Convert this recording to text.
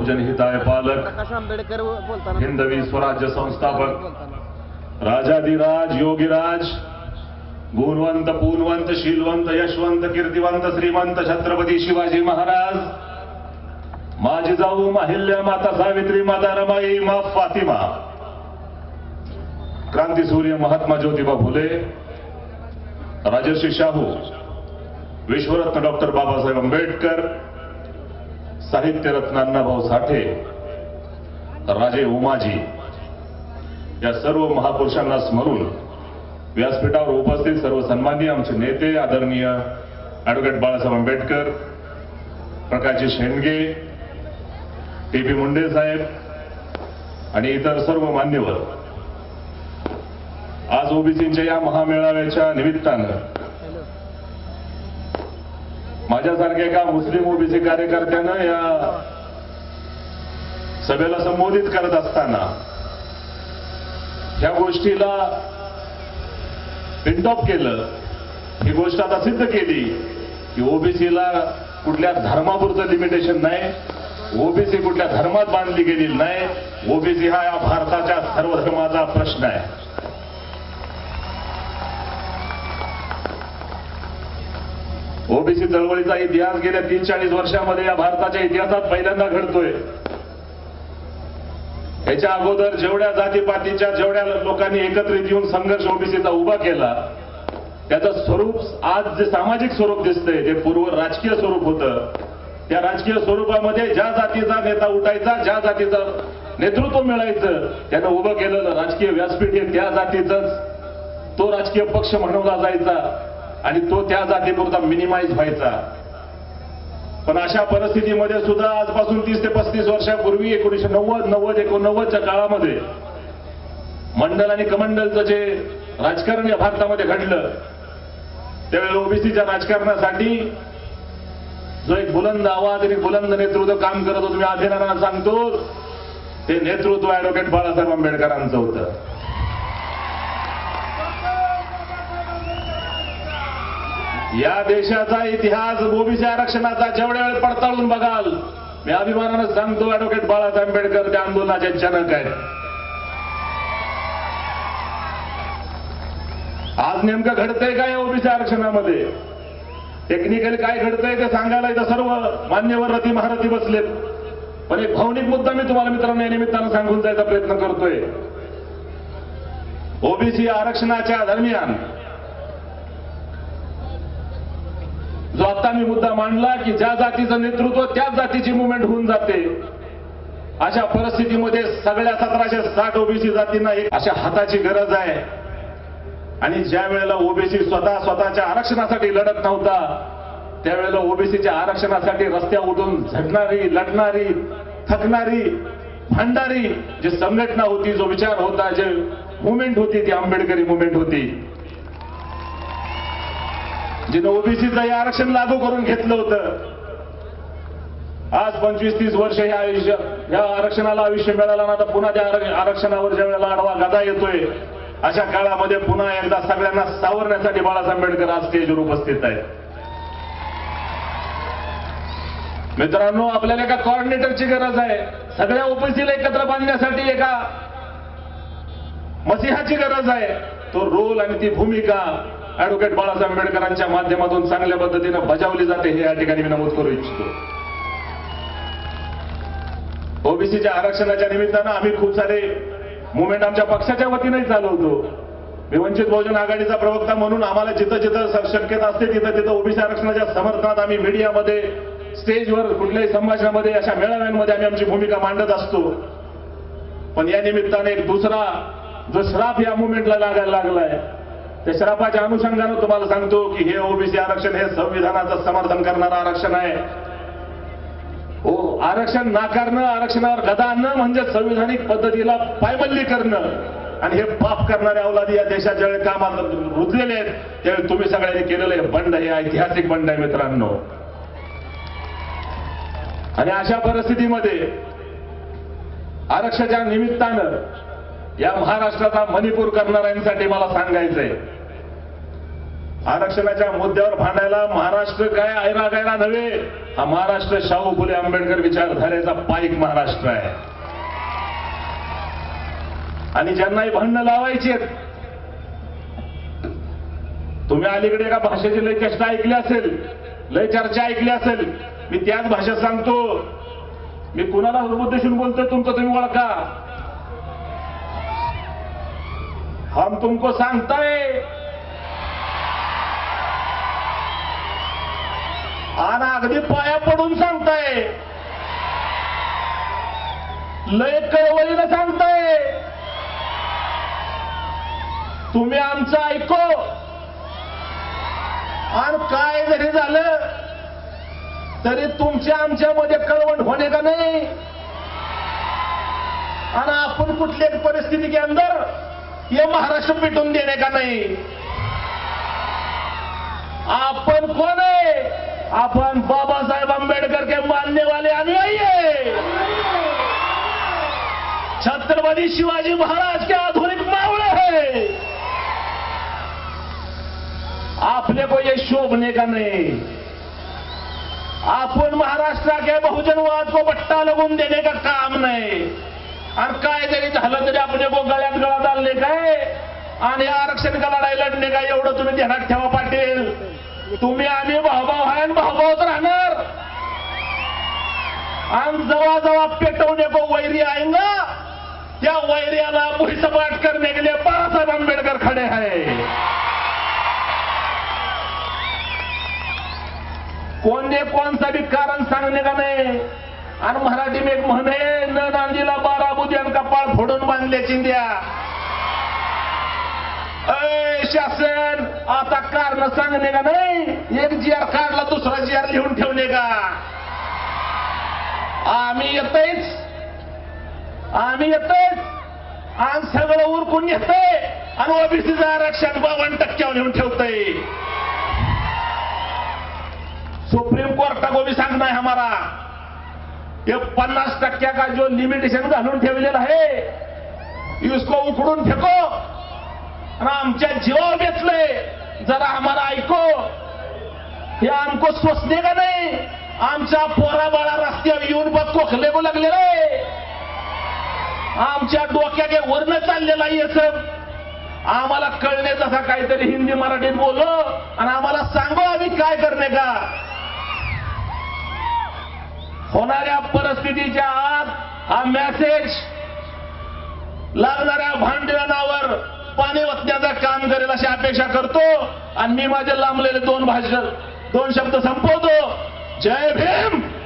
बहुजन हिताय पालक आंबेडकर हिंदवी स्वराज्य संस्थापक राजाधिराज योगीराज गुणवंत पूनवंत शीलवंत यशवंत कीर्तिवंत श्रीमंत छत्रपती शिवाजी महाराज माझी जाऊ माहिल्य माता सावित्री माता रमाई मा फातिमा. क्रांतीसूर्य महात्मा ज्योतिबा फुले राजर्षी शाहू विश्वरत्न डॉक्टर बाबासाहेब आंबेडकर साहित्यरत्न अण्णाभाऊ साठे राजे उमाजी या सर्व महापुरुषांना स्मरून व्यासपीठावर उपस्थित सर्व सन्माननीय आमचे नेते आदरणीय advocate Balasaheb Ambedkar Prakashji Shendge T P Munde साहेब आणि इतर सर्व मान्यवर. आज ओबीसीच्या या महामेळाव्याच्या निमित्तानं माझ्यासारख्या एका मुस्लिम ओबीसी कार्यकर्त्यांना या सभेला संबोधित करत असताना ह्या गोष्टीला पिंट ऑफ केलं. ही गोष्ट आता सिद्ध केली की ओबीसीला कुठल्या धर्मापुरतं लिमिटेशन नाही. ओबीसी कुठल्या धर्मात बांधली गेलेली नाही. ओबीसी हा या भारताच्या सर्व धर्माचा प्रश्न आहे. ओबीसी चळवळीचा इतिहास गेल्या तीन चाळीस वर्षामध्ये या भारताच्या इतिहासात पहिल्यांदा घडतोय. याच्या अगोदर जेवढ्या जातीपातीच्या जेवढ्या लोकांनी एकत्रित येऊन संघर्ष ओबीसीचा उभा केला त्याचं स्वरूप आज जे सामाजिक स्वरूप दिसतंय जे पूर्व राजकीय स्वरूप होतं त्या राजकीय स्वरूपामध्ये ज्या जातीचा नेता उठायचा ज्या जातीचं नेतृत्व मिळायचं त्यानं उभं केलेलं राजकीय व्यासपीठ हे त्या जातीचंच तो राजकीय पक्ष म्हणवला जायचा. आणि तो त्या जातीपुरता मिनिमाइज व्हायचा. पण अशा परिस्थितीमध्ये सुद्धा आजपासून तीस ते पस्तीस वर्षापूर्वी एकोणीशे नव्वद नव्वद एकोणनव्वदच्या काळामध्ये मंडल आणि कमंडलचं जे राजकारण या भारतामध्ये घडलं त्यावेळेला ओबीसीच्या राजकारणासाठी जो एक बुलंद आवाज आणि बुलंद नेतृत्व काम करत होतो मी अभिनंदना सांगतो ते नेतृत्व ऍडव्होकेट बाळासाहेब आंबेडकरांचं होतं. या देशाचा इतिहास ओबीसी आरक्षणाचा जेवढ्या वेळ पडताळून बघाल मी अभिमानानं सांगतो ऍडव्होकेट बाळासाहेब आंबेडकर त्या आंदोलनाचे जनक आहे आज नेमकं घडतंय काय ओबीसी आरक्षणामध्ये? टेक्निकली काय घडतंय ते सांगायला इथं सर्व मान्यवर रती महारथी बसलेत. पण एक भावनिक मुद्दा मी तुम्हाला मित्रांनो या निमित्तानं सांगून जायचा प्रयत्न करतोय. ओबीसी आरक्षणाच्या दरम्यान जो आता मी मुद्दा मांडला की ज्या जातीचं नेतृत्व त्याच जातीची मुवमेंट होऊन जाते. अशा परिस्थितीमध्ये सगळ्या सतराशे साठ ओबीसी जातींना एक अशा हाताची गरज आहे. आणि ज्या वेळेला ओबीसी स्वतः स्वतःच्या आरक्षणासाठी लढत नव्हता त्यावेळेला ओबीसीच्या आरक्षणासाठी रस्त्या उठून झडणारी लढणारी थकणारी भांडारी जी संघटना होती जो विचार होता जे मुवमेंट होती ती आंबेडकरी मुवमेंट होती. जिनं ओबीसीचं हे आरक्षण लागू करून घेतलं होतं आज पंचवीस तीस वर्ष हे आयुष्य या आरक्षणाला आयुष्य मिळालं ना आता पुन्हा त्या आरक्षणावर ज्या वेळेला आडवा गदा येतोय अशा काळामध्ये पुन्हा एकदा सगळ्यांना सावरण्यासाठी बाळासाहेब आंबेडकर आज स्टेजवर उपस्थित आहेत. मित्रांनो आपल्याला एका कॉर्डिनेटरची गरज आहे. सगळ्या ओबीसीला एकत्र बांधण्यासाठी एका मसिहाची गरज आहे. तो रोल आणि ती भूमिका ऍडव्होकेट बाळासाहेब आंबेडकरांच्या माध्यमातून चांगल्या पद्धतीनं बजावली जाते हे या ठिकाणी मी नमूद करू इच्छितो. ओबीसीच्या आरक्षणाच्या निमित्तानं आम्ही खूप सारे मुवमेंट आमच्या पक्षाच्या वतीनंही चालवतो. मी वंचित बहुजन आघाडीचा प्रवक्ता म्हणून आम्हाला जिथं जिथं शक्यता असते तिथं तिथं ओबीसी आरक्षणाच्या समर्थनात आम्ही मीडियामध्ये स्टेजवर कुठल्याही संभाषणामध्ये अशा मेळाव्यांमध्ये आम्ही आमची भूमिका मांडत असतो. पण या निमित्ताने एक दुसरा जो श्राप या मुवमेंटला लागायला लागलाय. त्या शराफाच्या अनुषंगानं तुम्हाला सांगतो की हे ओबीसी आरक्षण हे संविधानाचं समर्थन करणारं आरक्षण आहे. हो आरक्षण नाकारणं आरक्षणावर गदा आणणं म्हणजे संविधानिक पद्धतीला पायबल्ली करणं. आणि हे पाप करणारे अवलादी या देशाच्या ज्यावेळी कामात रुजलेले आहेत त्यावेळी तुम्ही सगळ्यांनी केलेलं हे बंड हे ऐतिहासिक बंड आहे मित्रांनो. आणि अशा परिस्थितीमध्ये आरक्षणाच्या निमित्तानं या महाराष्ट्राचा मणिपूर करणाऱ्यांसाठी मला सांगायचंय. आरक्षणाच्या मुद्द्यावर भांडायला महाराष्ट्र काय ऐरा गायला नव्हे. हा महाराष्ट्र शाहू फुले आंबेडकर विचारधारेचा पाईक महाराष्ट्र आहे. आणि ज्यांनाही भांडणं लावायची तुम्ही अलीकडे एका भाषेची लय चेष्टा ऐकली असेल लय चर्चा ऐकली असेल मी त्याच भाषेत सांगतो. मी कुणाला उद्देशून बोलतोय तुमचं तुम्ही ओळखा. हम तुमको सांगताय आणि अगदी पाया पडून सांगताय लय कळवळीनं सांगताय तुम्ही आमचं ऐको। आणि काय जरी झालं तरी तुमच्या आमच्यामध्ये कळवण होणे का नाही? आणि आपण कुठल्या परिस्थिती के अंदर ये महाराष्ट्र पिटून देणे का नाही? आपण कोण आहे? आपण बाबासाहेब आंबेडकर के मानने वाले अनुयायी है छत्रपति शिवाजी महाराज के आधुनिक मावळे है. आपने को ये शोभने का नहीं. आप महाराष्ट्र के बहुजनवाद को बट्टा लगून देने का काम नाही. आणि काय जरी झालं तरी आपण को गळ्यात गळा चालले काय? आणि आरक्षण का लढाई लढणे काय? एवढं तुम्ही ध्यानात ठेवा पाटील. तुम्ही आम्ही भाऊभाव आहे आणि भाऊभावच राहणार. आणि जवळ जवळ पेटवणे को वैरी ना? त्या वैर्याला भुईसपाट करणे गेले बाळासाहेब आंबेडकर खडे आहे. कोणने कोणसा बी कारण सांगणे का नाही? आणि मराठी मेघ म्हणे न नांदीला बारा बुद्यान कपाळ फोडून बांधल्या चिंद्या अय शासन आता कारण सांगणे का नाही? एक जी आर काढला दुसरा जी आर लिहून ठेवणे का? आम्ही येतच आम्ही येतच आणि सगळं उरकून येतंय आणि ओबीसीचं आरक्षण बावन्न टक्क्यावर लिहून ठेवतय. सुप्रीम कोर्ट को भी सांगना है हमारा हे पन्नास टक्क्या का जो लिमिटेशन घालून ठेवलेलं आहे इसको उकडून फेको. आणि आमच्या जीवावर बेचलंय जरा आम्हाला ऐको. हे आमको सोचणे का नाही? आमच्या पोराबाळा रस्त्यावर येऊन बघ कोखले को लागले रे. आमच्या डोक्याचे वर्ण चाललेलं आहे असं आम्हाला कळणे जसा काहीतरी हिंदी मराठीत बोलो आणि आम्हाला सांगू आम्ही काय करणे का? होणाऱ्या परिस्थितीच्या आत हा मेसेज लागणाऱ्या भांडणावर पाणी वतण्याचं काम करेल अशी अपेक्षा करतो. आणि मी माझे लांबलेले दोन भाषण दोन शब्द संपवतो. जय भीम!